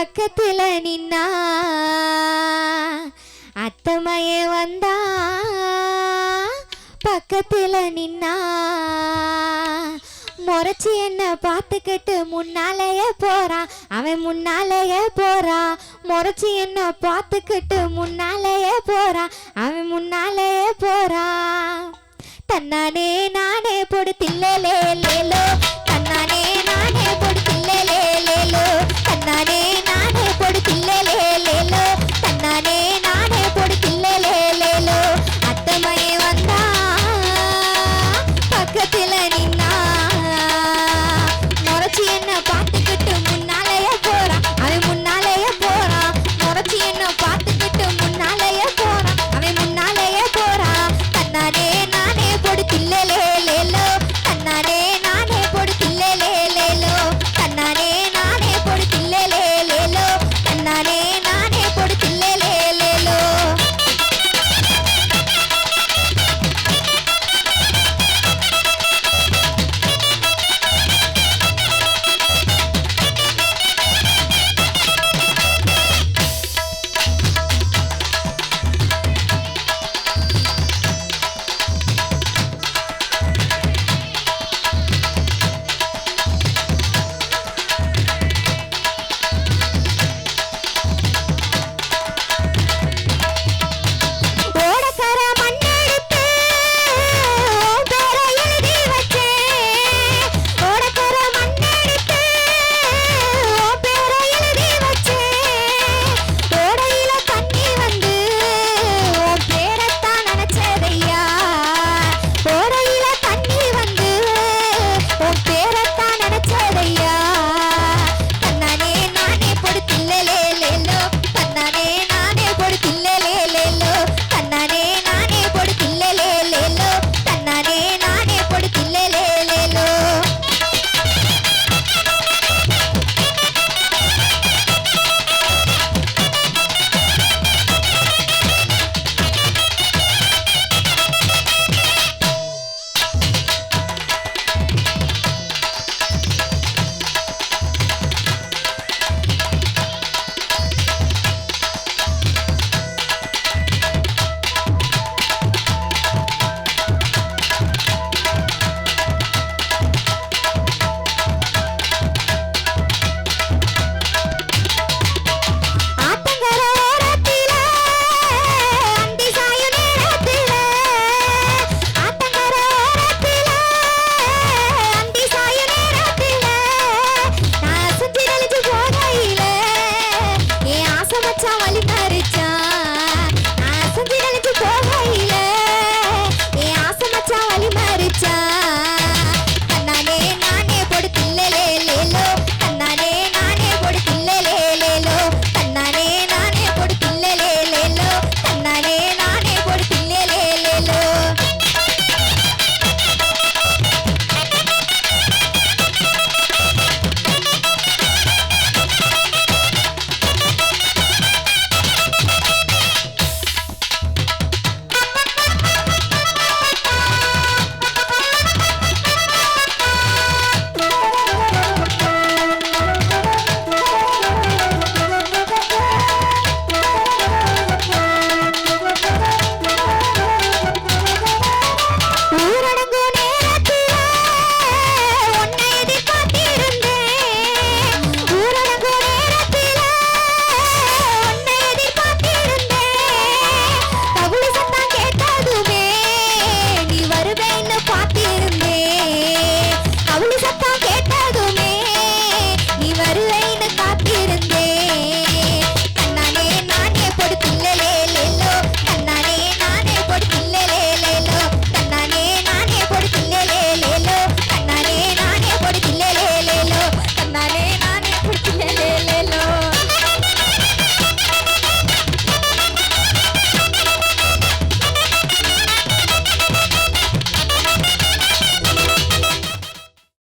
பக்கத்துல நின்னா அத்தமையே வந்தா பக்கத்துல நின்னா. முறைச்சி என்ன பார்த்துக்கிட்டு முன்னாலேயே போறான் அவன் முன்னாலேயே போறான். முறைச்சி என்ன பார்த்துக்கிட்டு முன்னாலேயே போறான் அவன் முன்னாலேயே போறான். தன்னானே நானே பொடுத்தில்லே